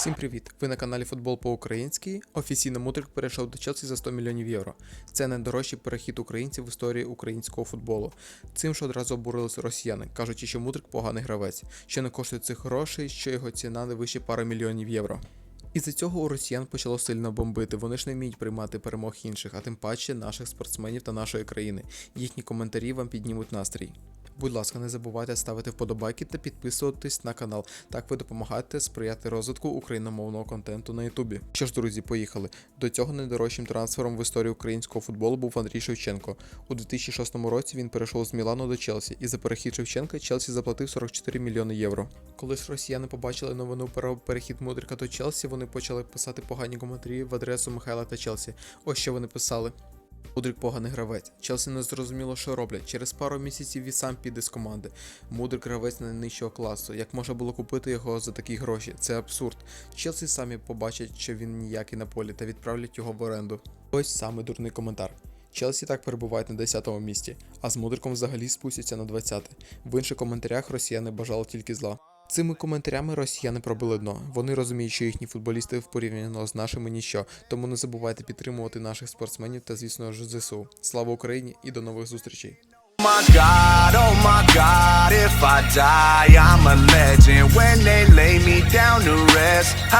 Всім привіт! Ви на каналі Футбол по-українськи. Офіційно Мудрик перейшов до Челсі за 100 мільйонів євро. Це найдорожчий перехід українців в історії українського футболу. Цим ж одразу обурилися росіяни, кажучи, що Мудрик поганий гравець, що не коштує цих грошей, що його ціна не вище пари мільйонів євро. Із-за цього у росіян почало сильно бомбити. Вони ж не вміють приймати перемог інших, а тим паче наших спортсменів та нашої країни. Їхні коментарі вам піднімуть настрій. Будь ласка, не забувайте ставити вподобайки та підписуватись на канал. Так ви допомагаєте сприяти розвитку україномовного контенту на Ютубі. Що ж, друзі, поїхали. До цього найдорожчим трансфером в історії українського футболу був Андрій Шевченко. У 2006 році він перейшов з Мілану до Челсі, і за перехід Шевченка Челсі заплатив 44 мільйони євро. Коли ж росіяни побачили новину про перехід Мудрика до Челсі, вони почали писати погані коментарі в адресу Михайла та Челсі. Ось що вони писали. Мудрик поганий гравець. Челсі не зрозуміло, що роблять. Через пару місяців він сам піде з команди. Мудрик гравець найнижчого класу. Як можна було купити його за такі гроші? Це абсурд. Челсі самі побачать, що він ніякий на полі, та відправлять його в оренду. Ось саме дурний коментар. Челсі так перебувають на 10-му місці, а з Мудриком взагалі спустяться на 20-те. В інших коментарях росіяни бажали тільки зла. Цими коментарями росіяни пробили дно. Вони розуміють, що їхні футболісти в порівняно з нашими ніщо. Тому не забувайте підтримувати наших спортсменів та, звісно ж, ЗСУ. Слава Україні і до нових зустрічей! oh my I